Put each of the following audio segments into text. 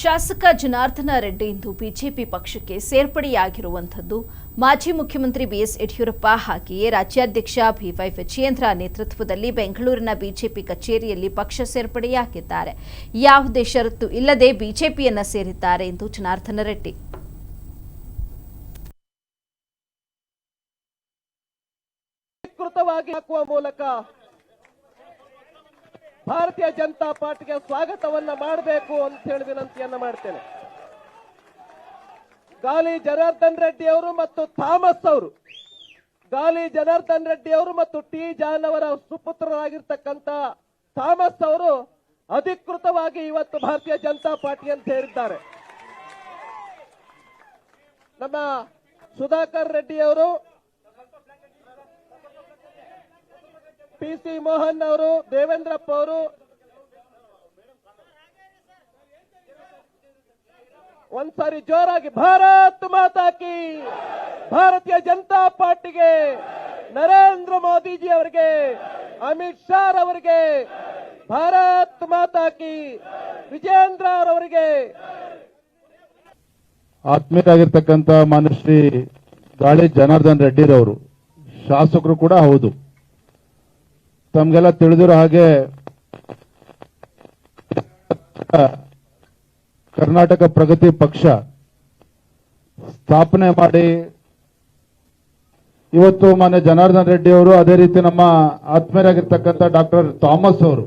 ಶಾಸಕ ಜನಾರ್ದನ ರೆಡ್ಡಿ ಇಂದು ಬಿಜೆಪಿ ಪಕ್ಷಕ್ಕೆ ಸೇರ್ಪಡೆಯಾಗಿರುವಂಥದ್ದು. ಮಾಜಿ ಮುಖ್ಯಮಂತ್ರಿ ಬಿಎಸ್ ಯಡಿಯೂರಪ್ಪ ಹಾಗೆಯೇ ರಾಜ್ಯಾಧ್ಯಕ್ಷ ಬಿವೈ ವಿಜಯೇಂದ್ರ ನೇತೃತ್ವದಲ್ಲಿ ಬೆಂಗಳೂರಿನ ಬಿಜೆಪಿ ಕಚೇರಿಯಲ್ಲಿ ಪಕ್ಷ ಸೇರ್ಪಡೆಯಾಗಿದ್ದಾರೆ. ಯಾವುದೇ ಷರತ್ತು ಇಲ್ಲದೆ ಬಿಜೆಪಿಯನ್ನ ಸೇರಿದ್ದಾರೆ ಎಂದು ಜನಾರ್ದನ ರೆಡ್ಡಿ. ಮೂಲಕ ಭಾರತೀಯ ಜನತಾ ಪಾರ್ಟಿಗೆ ಸ್ವಾಗತವನ್ನ ಮಾಡಬೇಕು ಅಂತ ಹೇಳಿ ವಿನಂತಿಯನ್ನ ಮಾಡ್ತೇನೆ. ಗಾಲಿ ಜನಾರ್ದನ್ ರೆಡ್ಡಿ ಅವರು ಮತ್ತು ಥಾಮಸ್ ಅವರು. ಗಾಲಿ ಜನಾರ್ದನ್ ರೆಡ್ಡಿ ಅವರು ಮತ್ತು ಟಿ ಜಾನ್ ಅವರ ಥಾಮಸ್ ಅವರು ಅಧಿಕೃತವಾಗಿ ಇವತ್ತು ಭಾರತೀಯ ಜನತಾ ಪಾರ್ಟಿ ಅಂತ ಹೇಳಿದ್ದಾರೆ. ನಮ್ಮ ಸುಧಾಕರ್ ರೆಡ್ಡಿ ಅವರು ಪಿ ಸಿ ಮೋಹನ್ ಅವರು, ದೇವೇಂದ್ರಪ್ಪ ಅವರು. ಒಂದ್ಸಾರಿ ಜೋರಾಗಿ ಭಾರತ್ ಮಾತಾ ಕಿ, ಭಾರತೀಯ ಜನತಾ ಪಾರ್ಟಿಗೆ, ನರೇಂದ್ರ ಮೋದಿಜಿ ಅವರಿಗೆ, ಅಮಿತ್ ಶಾ ಅವರಿಗೆ ಭಾರತ್ ಮಾತಾ ಕಿ ವಿಜೇಂದ್ರ ಅವರಿಗೆ. ಆತ್ಮೀಯರಾಗಿರ್ತಕ್ಕಂಥ ಮಾನ್ಯ ಶ್ರೀ ಗಾಳಿ ಜನಾರ್ದನ್ ರೆಡ್ಡಿರವರು, ಶಾಸಕರು ಕೂಡ ಹೌದು. ತಮ್ಗೆಲ್ಲ ತಿಳಿದಿರೋ ಹಾಗೆ ಕರ್ನಾಟಕ ಪ್ರಗತಿ ಪಕ್ಷ ಸ್ಥಾಪನೆ ಮಾಡಿ, ಇವತ್ತು ಮಾನ್ಯ ಜನಾರ್ದನ್ ರೆಡ್ಡಿ ಅವರು ಅದೇ ರೀತಿ ನಮ್ಮ ಆತ್ಮೀಯರಾಗಿರ್ತಕ್ಕಂಥ ಡಾಕ್ಟರ್ ಥಾಮಸ್ ಅವರು,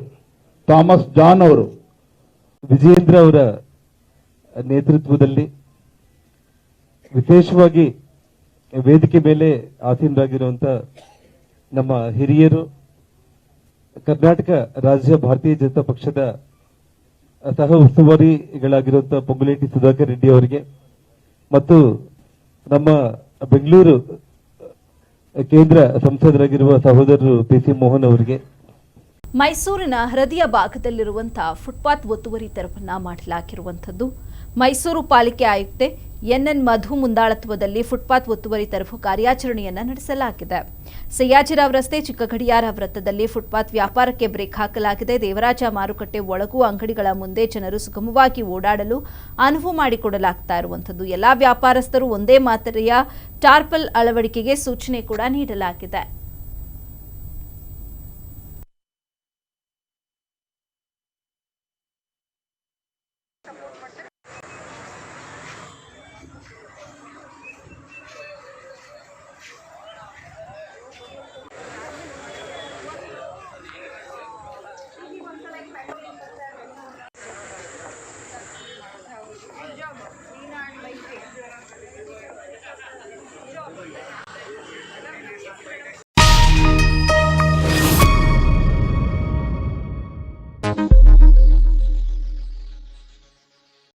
ಥಾಮಸ್ ಜಾನ್ ಅವರು, ವಿಜಯೇಂದ್ರ ಅವರ ನೇತೃತ್ವದಲ್ಲಿ ವಿಶೇಷವಾಗಿ ವೇದಿಕೆ ಮೇಲೆ ಆಸೀನರಾಗಿರುವಂತ ನಮ್ಮ ಹಿರಿಯರು ಕರ್ನಾಟಕ ರಾಜ್ಯ ಭಾರತೀಯ ಜನತಾ ಪಕ್ಷದ ಸಹ ಉಸ್ತುವಾರಿಗಳಾಗಿರುವಂತಹ ಪೊಂಗುಲೇಟಿ ಸುಧಾಕರ್ ರೆಡ್ಡಿ ಅವರಿಗೆ ಮತ್ತು ನಮ್ಮ ಬೆಂಗಳೂರು ಕೇಂದ್ರ ಸಂಸದರಾಗಿರುವ ಸಹೋದರರು ಪಿ ಸಿ ಮೋಹನ್ ಅವರಿಗೆ. ಮೈಸೂರಿನ ಹೃದಯ ಭಾಗದಲ್ಲಿರುವಂತಹ ಫುಟ್ಪಾತ್ ಒತ್ತುವರಿ ತೆರವನ್ನ ಮಾಡಲಾಗಿರುವಂಥದ್ದು. ಮೈಸೂರು ಪಾಲಿಕೆ ಆಯುಕ್ತೆ ಎನ್ಎನ್ ಮಧು ಮುಂದಾಳತ್ವದಲ್ಲಿ ಫುಟ್ಪಾತ್ ಒತ್ತುವರಿ ತರಫು ಕಾರ್ಯಾಚರಣೆಯನ್ನು ನಡೆಸಲಾಗಿದೆ. ಸಯ್ಯಾಜಿರಾವ್ ರಸ್ತೆ ಚಿಕ್ಕಗಡಿಯಾರ ವೃತ್ತದಲ್ಲಿ ಫುಟ್ಪಾತ್ ವ್ಯಾಪಾರಕ್ಕೆ ಬ್ರೇಕ್ ಹಾಕಲಾಗಿದೆ. ದೇವರಾಜ ಮಾರುಕಟ್ಟೆ ಒಳಗೂ ಅಂಗಡಿಗಳ ಮುಂದೆ ಜನರು ಸುಗಮವಾಗಿ ಓಡಾಡಲು ಅನುವು ಮಾಡಿಕೊಡಲಾಗ್ತಾ ಇರುವಂಥದ್ದು. ಎಲ್ಲಾ ವ್ಯಾಪಾರಸ್ಥರು ಒಂದೇ ಮಾದರಿಯ ಟಾರ್ಪಲ್ ಅಳವಡಿಕೆಗೆ ಸೂಚನೆ ಕೂಡ ನೀಡಲಾಗಿದೆ.